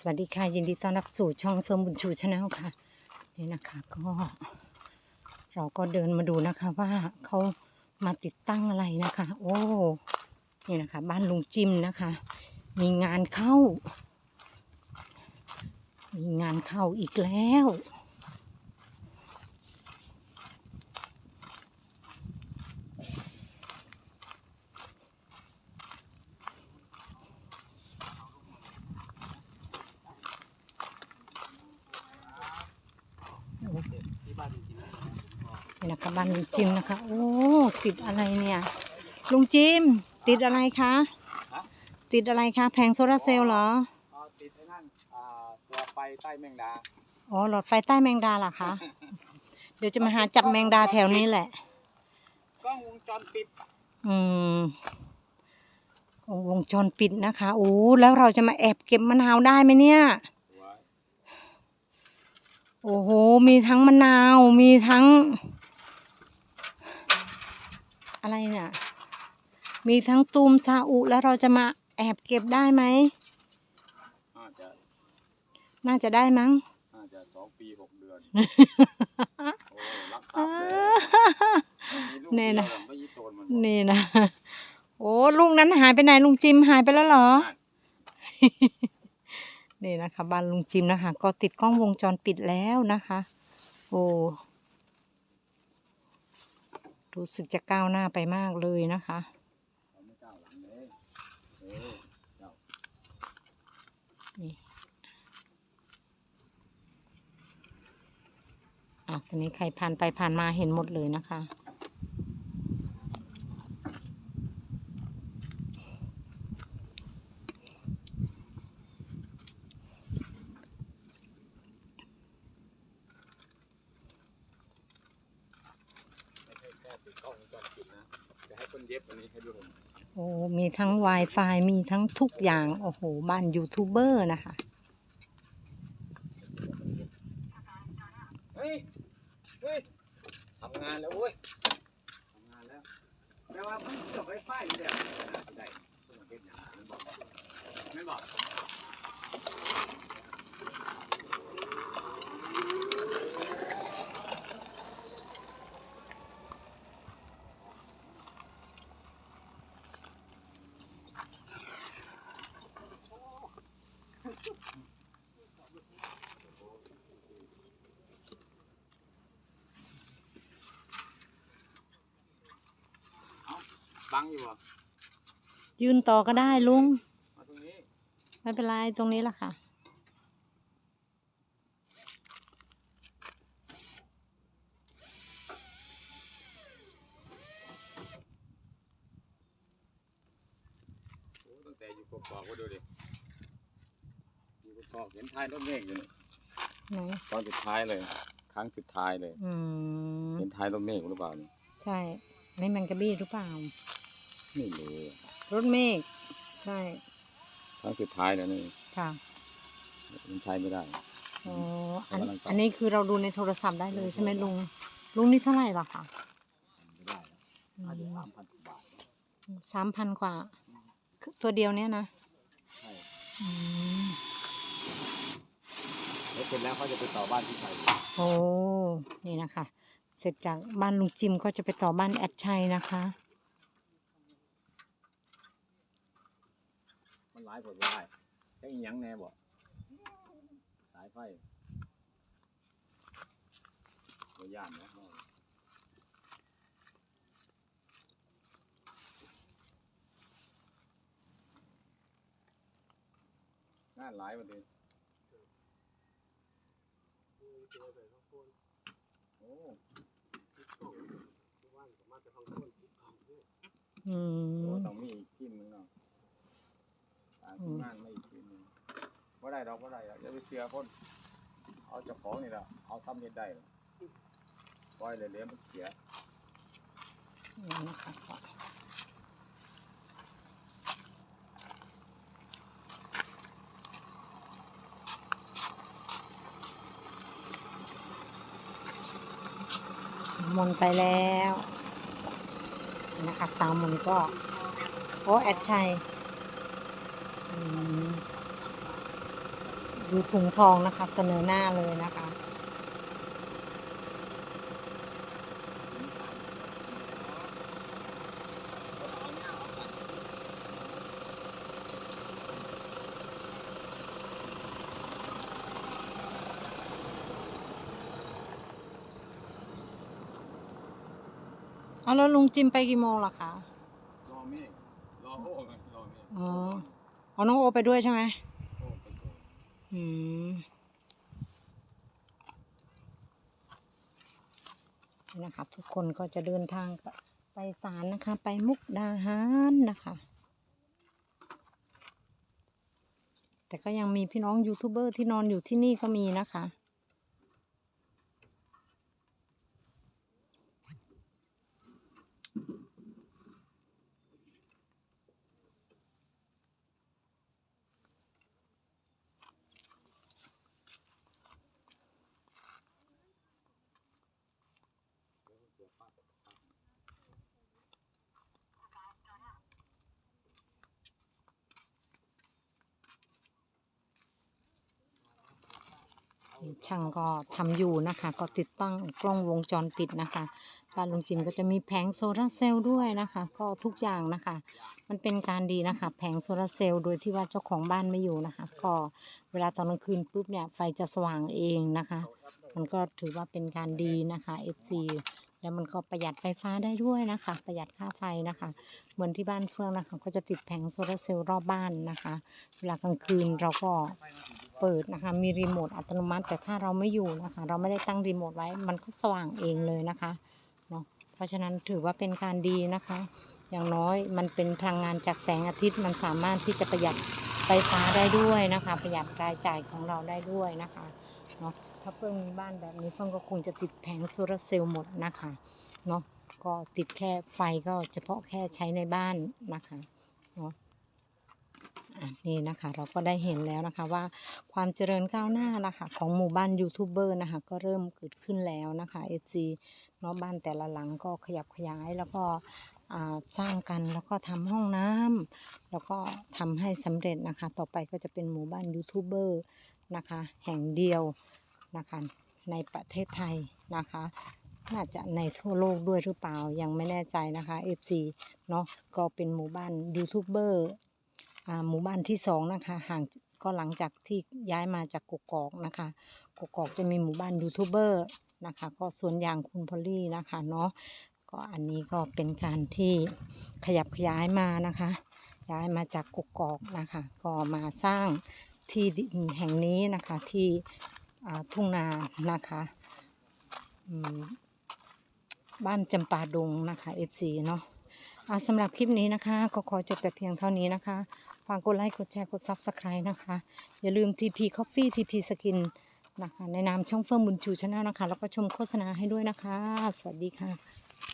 สวัสดีค่ะ ยินดีต้อนรับสู่ช่องเฟิร์มบุญชูชาแนลค่ะ นี่นะคะก็ เราก็เดินมาดูนะคะว่าเขามาติดตั้งอะไรนะคะ โอ้นี่นะคะ บ้านลุงจิมนะคะ มีงานเข้า มีงานเข้าอีกแล้ว นี่นะคะบ้านลุงจิมนะคะ โอ้ติดอะไรเนี่ยลุงจิม ติดอะไรคะ ติดอะไรคะแผงโซลาร์เซลล์เหรออ๋อติดไอ้นั่นอ่าตัวไฟใต้แมงดาอ๋อหลอดไฟใต้แมงดาเหรอคะเดี๋ยวจะมาหาจับแมงดาแถวนี้แหละกล้องวงจรปิดอืมวงจรปิดนะคะโอ้แล้วเราจะมาแอบเก็บมะนาวได้ไหมเนี่ยหัว โอ้โห มีทั้งมะนาว มีทั้ง อะไรเนี่ย มีทั้งตูมซาอุแล้วเราจะมาแอบเก็บได้ไหม น่าจะน่าจะได้มั้ง น่าจะสองปีหกเดือน โอ้รักษาเลยมีลูกแน่นะดียวไม่ยี่โตนมันนี่นะ โอ้ลูกนั้นหายไปไหนลุงจิมหายไปแล้วเหรอ นี่นะคะบ้านลุงจิมนะคะ ก็ติดกล้องวงจรปิดแล้วนะคะ โอ้รู้สึกจะก้าวหน้าไปมากเลยนะคะเขาไม่ก้าวหลังเลยเออก้านี่อะตอนนี้ใครผ่านไปผ่านมาเห็นหมดเลยนะคะ ไม่ใช่แค่ ติดกล้องวงจรปิดนะจะให้คนเย็บอันนี้ให้ดูผมโอ้มีทั้ง Wi-Fi มีทั้งทุกอย่าง โอ้โห บ้านยูทูบเบอร์นะคะ เฮ้ยเฮ้ยทำงานแล้วเว้ยทำงานแล้วแต่ว่ามันจบไฟฟ้าอยู่แล้วได้ต้องเฮ็ดอย่างนั้นบอกไม่บอก บังอยู่เหรอยืนต่อก็ได้ลุง มาตรงนี้ไม่เป็นไรตรงนี้ละค่ะ โอ้ตั้งแต่อยู่กอกๆก็ดูดิอยู่กอกๆเห็นท้ายรถเมฆอยู่นี่ไหน ตอนสุดท้ายเลย ครั้งสุดท้ายเลย อืม เห็นท้ายรถเมฆหรือเปล่านี่ใช่ ไม่แมงกะบี้หรือเปล่า ไม่รู้รถเมฆใช่ครั้งสุดท้ายแล้วนี่ค่ะมันใช้ไม่ได้ อ๋ออันกำลังต่ออัอันนี้คือเราดูในโทรศัพท์ได้เลยใช่ไหมลุง ลุงนี่เท่าไหร่ล่ะคะไม่ได้แล้วอาจจะสามพันกว่าบาทสามพันกว่าคือตัวเดียวเนี้ยนะใช่อืมแล้วเสร็จแล้วเขาจะไปต่อบ้านที่ไทยโอ้ นี่นะคะ เสร็จจากบ้านลุงจิมก็จะไปต่อบ้านแอดชัยนะคะ มันหลายผลได้แค่อีหยังแน่บอกสายไฟตัวย่านนะงานหลายวันเดียวโอ้อืโหมต้องมีอีกทีมหนึงเนาะการทำงานไม่อีกทีมหนึงว่าได้ดอกว่าได้ดอกอย่าไปเสือคนเอาเจ้าของนี่แหละเอาซ้ำเฮ็ดได้หรอกปล่อยเลยเหลี้ยมันเสียนี่นะคะก็สามมนไปแล้วนี่นะคะสามมนก็ โอ้แอดชัยอืม ดูถุงทองนะคะ เสนอหน้าเลยนะคะ เอาแล้วลุงจิมไปกี่โมงล่ะคะ รอเมฆรอโอ้ไงรอเมฆอ๋อเอาน้องโอไปด้วยใช่ไหมโอ้ไปส่ง อืมนะคะทุกคนก็จะเดินทางไปศาลนะคะ ไปมุกดาหารนะคะ แต่ก็ยังมีพี่น้องยูทูบเบอร์ที่นอนอยู่ที่นี่ก็มีนะคะ ช่างก็ทำอยู่นะคะ ก็ติดตั้งกล้องวงจรปิดนะคะบ้านลุงจิมก็จะมีแผงโซลาร์เซลล์ด้วยนะคะ ก็ทุกอย่างนะคะ มันเป็นการดีนะคะ แผงโซลาร์เซลล์โดยที่ว่าเจ้าของบ้านไม่อยู่นะคะ ก็เวลาตอนกลางคืนปุ๊บเนี่ยไฟจะสว่างเองนะคะ มันก็ถือว่าเป็นการดีนะคะ FC แล้วมันก็ประหยัดไฟฟ้าได้ด้วยนะคะ ประหยัดค่าไฟนะคะ เหมือนที่บ้านเฟื่องนะคะ ก็จะติดแผงโซลาร์เซลล์รอบบ้านนะคะ เวลากลางคืนเราก็ เปิดนะคะ มีรีโมทอัตโนมัติ แต่ถ้าเราไม่อยู่นะคะ เราไม่ได้ตั้งรีโมทไว้ มันก็สว่างเองเลยนะคะเนาะ เพราะฉะนั้นถือว่าเป็นการดีนะคะ อย่างน้อยมันเป็นพลังงานจากแสงอาทิตย์ มันสามารถที่จะประหยัดไฟฟ้าได้ด้วยนะคะ ประหยัดรายจ่ายของเราได้ด้วยนะคะเนาะ ถ้าเฟื่องมีบ้านแบบนี้เฟื่องก็คงจะติดแผงโซลาร์เซลล์หมดนะคะเนาะ ก็ติดแค่ไฟก็เฉพาะแค่ใช้ในบ้านนะคะเนาะ นี่นะคะเราก็ได้เห็นแล้วนะคะว่าความเจริญก้าวหน้านะคะของหมู่บ้านยูทูบเบอร์นะคะก็เริ่มเกิดขึ้นแล้วนะคะ FC เนาะบ้านแต่ละหลังก็ขยับขยายแล้วก็สร้างกันแล้วก็ทำห้องน้ำแล้วก็ทำให้สำเร็จนะคะ ต่อไปก็จะเป็นหมู่บ้านยูทูบเบอร์นะคะแห่งเดียวนะคะในประเทศไทยนะคะน่าจะในทั่วโลกด้วยหรือเปล่ายังไม่แน่ใจนะคะ FC เนาะก็เป็นหมู่บ้านยูทูบเบอร์ หมู่บ้านที่สองนะคะ ห่างก็หลังจากที่ย้ายมาจากกกอกนะคะกกอกจะมีหมู่บ้านยูทูบเบอร์นะคะ ก็สวนยางคุณพอลลี่นะคะเนาะก็อันนี้ก็เป็นการที่ขยับขยายมานะคะ ย้ายมาจากกกอกนะคะ ก็มาสร้างที่ดินแห่งนี้นะคะที่ทุ่งนานะคะบ้านจำปาดงนะคะ FC เนาะ สำหรับคลิปนี้นะคะก็ขอจบแต่เพียงเท่านี้นะคะฝากกดไลค์กดแชร์กด Subscribe นะคะ อย่าลืม TP Coffee TP Skin นะคะในนามช่องเฟื่องบุญชูชาแนลนะคะ แล้วก็ชมโฆษณาให้ด้วยนะคะ สวัสดีค่ะ